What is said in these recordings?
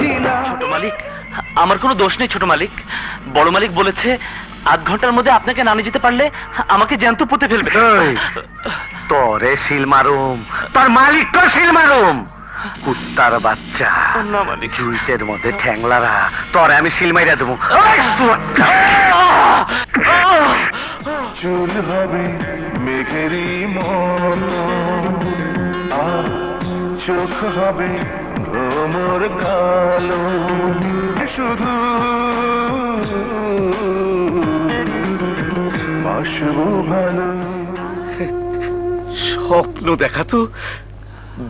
কিছু বুঝি না ছোট মালিক আমার কোনো দোষ নেই ছোট মালিক। বড় মালিক বলেছে আধ ঘণ্টার মধ্যে আপনাকে না নিয়ে যেতে পারলে আমাকে জ্যান্ত পুঁতে ফেলবে। তোরে শিল মারুম তোর মালিক তো শিল মারুম। কুত্তার বাচ্চা জুইতের মধ্যে ঠ্যাংলারা তোরে আমি শিল মাইরা দেবো। চুল হবে মেঘেরই মন চোখ হবে ভ্রমর কালো শুধু বাসবো ভালো। স্বপ্ন দেখা তো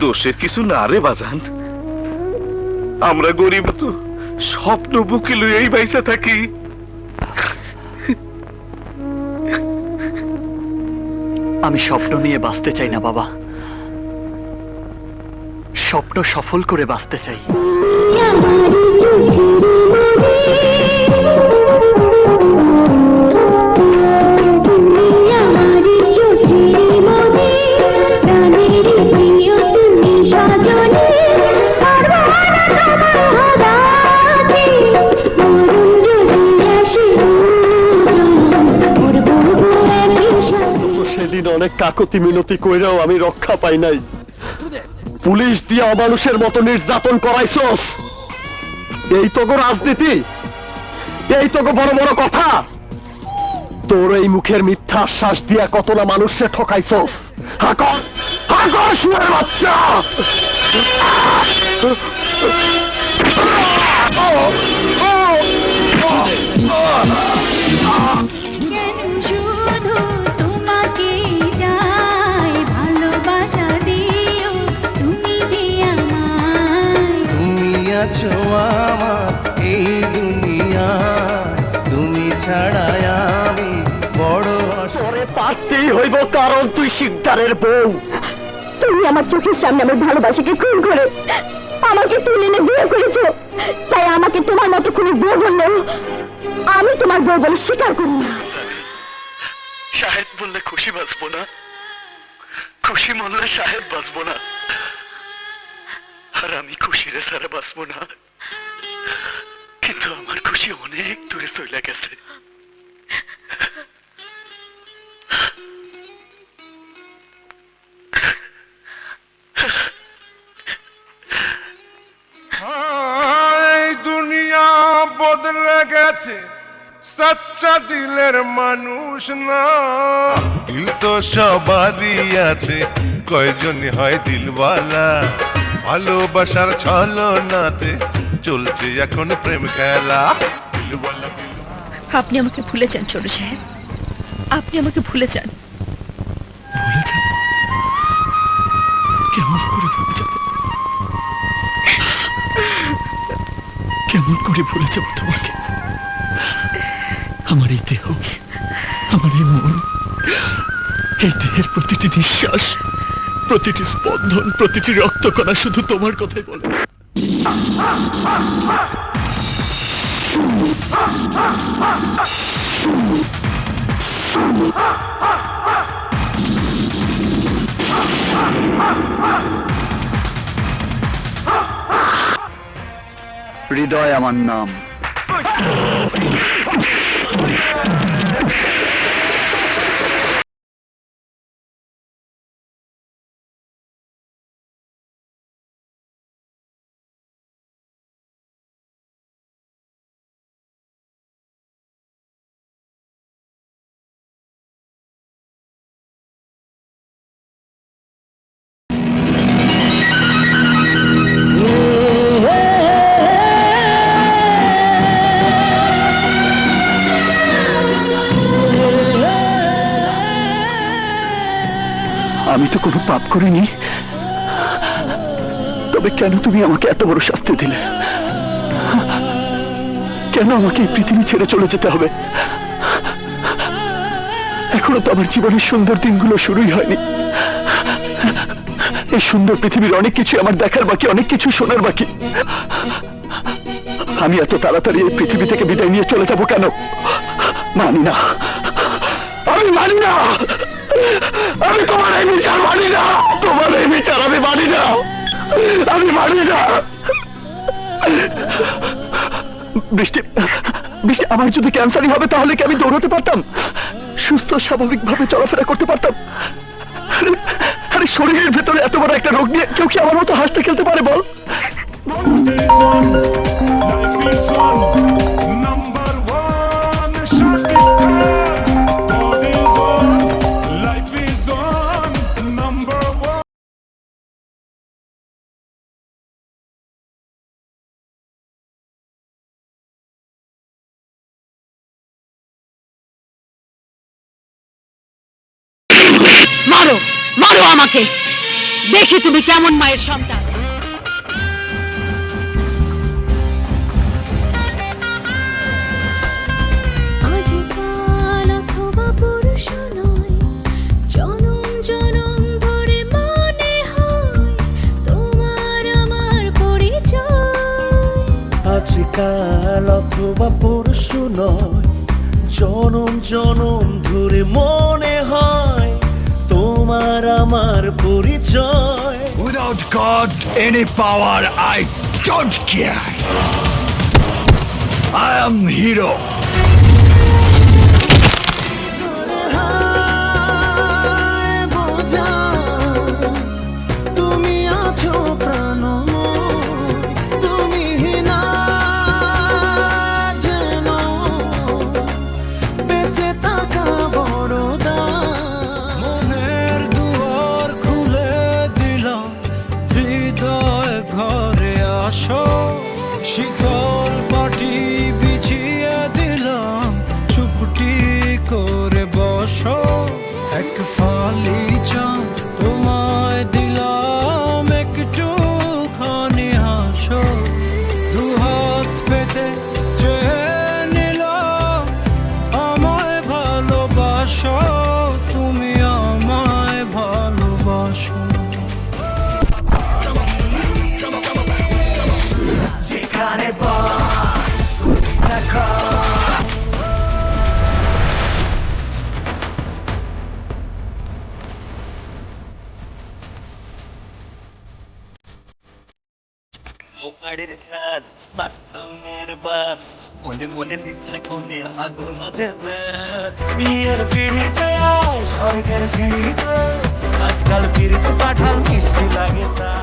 দোষের কিছু না রে বাজান। আমরা গরিব তো স্বপ্ন বুকে লইয়াই বাইসা থাকি। আমি স্বপ্ন নিয়ে বাঁচতে চাই না বাবা। স্বপ্ন সফল করে বাঁচতে চাই। সেদিন অনেক কাকতি মিনতি কইরাও আমি রক্ষা পাই নাই। পুলিশ দিয়ে অমানুষের মতো নির্যাতন করাইছস। এই তো গো রাজনীতি, এই তো গো বড় বড় কথা। তোর এই মুখের মিথ্যা আশ্বাস দিয়া কত না মানুষে ঠকাইছস। বাচ্চা! কারণ তুই শিকদারের বউ। তুমি আমার চোখের সামনে আমার ভালোবাসাকে খুন করে আমাকে তুলে এনে বিয়ে করেছ। তাই আমাকে তোমার মতো খুনি বউ বলল আমি তোমার বউ বলে স্বীকার করি না। সাহেব বললে খুশি বাঁচবো না। খুশি মরলে সাহেব বাঁচবো না। আর আমি খুশিরে সারা বাঁচবো না। কিন্তু আমার খুশি অনেক দূরে চলে গেছে। গেছে সচ্চা দিলের মানুষ না। দিল তো সবারই আছে কয়জন হয় দিলওয়ালা? ভালোবাসার ছলনাতে চলছে এখন প্রেম খেলা। আপনি আমাকে ভুলে যান ছোট সাহেব। আপনি আমাকে ভুলে যান। ভুলে যাব? কেমন করে ভুলে যাব? কেমন করে ভুলে যাব তোমাকে? আমার এই দেহ, আমার এই মন, এই দেহের প্রতিটি নিঃশ্বাস, প্রতিটি স্পন্দন, প্রতিটি রক্তকণা শুধু তোমার কথাই বলে। হৃদয় আমার নাম। Thank you. আমি তো কোনো পাপ করিনি। তবে কেন তুমি আমাকে এত বড় শাস্তি দিলে? কেন আমাকে পৃথিবী ছেড়ে চলে যেতে হবে? এখনও তো আমার জীবনের সুন্দর দিনগুলো শুরুই হয়নি। এই সুন্দর পৃথিবীর অনেক কিছু আমার দেখার বাকি, অনেক কিছু শোনার বাকি। আমি এত তাড়াতাড়ি এই পৃথিবী থেকে বিদায় নিয়ে চলে যাব কেন? মানি না। আমি মানি না! আমি তোমার এই বিচার মানি না। তোমার এই বিচার আমি মানি না। আমি মানি না। বৃষ্টি বৃষ্টি আমার যদি ক্যান্সারই হবে তাহলে কি আমি দৌড়াতে পারতাম? সুস্থ স্বাভাবিকভাবে চলাফেরা করতে পারতাম? আরে, শরীরের ভেতরে এত বড় একটা রোগ নিয়ে কেউ কি আমার মতো হাসতে খেলতে পারে বল? মারো আমাকে। দেখি তুমি কেমন মায়ের সন্তান। আজকাল অথবা পুরুষ নয় জনম জনম আমার পরিচয় Without God, any power, I don't care. I am hero. যেখানে ওপারের হাত বাথরুমের বাপ মনে মনে নিচ্ছে কোনে আগুন দেবে বিয়ের পিড়িতে স্বর্গের সিঁড়িতে আজকাল পিড়িতে পাঠাল মিষ্টি লাগে তা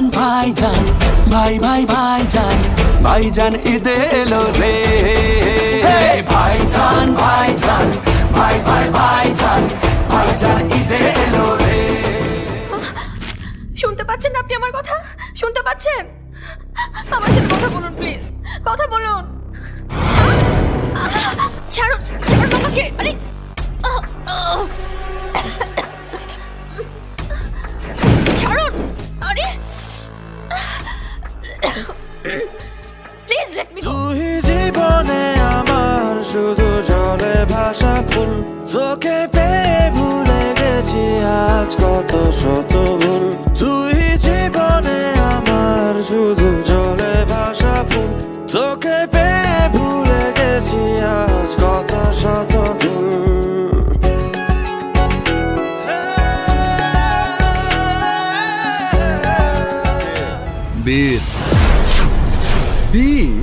ভাইজান ভাইজান, ভাই ভাই, ভাইজান ভাইজান ঈদে এলো রে। ভাইজান ভাইজান, ভাই ভাই, ভাইজান ভাইজান ঈদে এলো রে। শুনতে পাচ্ছেন আপনি আমার কথা? শুনতে পাচ্ছেন? আমার সাথে কথা বলুন প্লিজ কথা বলুন। ছাড়ুন ছাড়ুন আমাকে। আরে। ছাড়ুন। আরে প্লিজ লেট মি গো তুই জীবনে আমার শুধু জলে ভাষা ফুল। তোকে পেয়ে ভুলে গেছি আজ কত শত ভুল। তুই জীবনে আমার শুধু জলে ভাষা ফুল। তোকে পেয়ে ভুলে গেছি আজ কত শত ভুল। বীর। বীর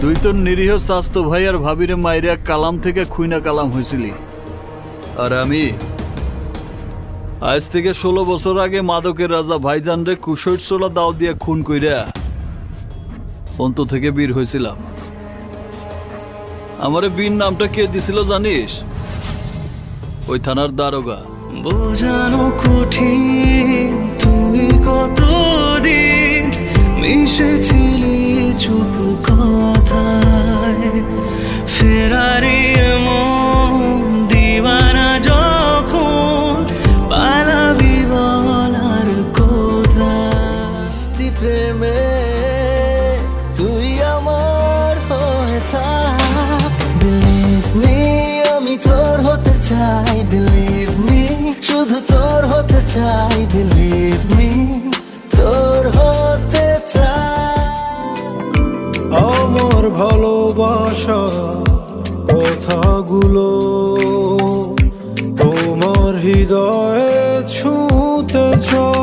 তুই তো নিরীহ স্বাস্থ্য ভাই আর ভাবিরে মাইরা কালাম থেকে খুইনা কালাম হয়েছিলি আর আমি, আজ থেকে ষোলো বছর আগে মাদকের রাজা ভাইজান রে কুশৈর সোলা দাও দিয়ে খুন কইরা অন্ত থেকে বীর হয়েছিলাম আমারে বীর নামটা কে দিছিল জানিস? ওই থানার দারোগা। বোঝানো কঠিন, তুই কতদিন মিশেছিলি চুপ কথায়। ফেরারি মন যখন তুই আমার বিলিভ আমি তোর হতে চাই। বিলিভ মি শুধু তোর হতে চাই। বিলিভ মি তোর হতে চাই আমার ভালোবাসা কথাগুলো তোমার হৃদয়ে ছুঁতে চাই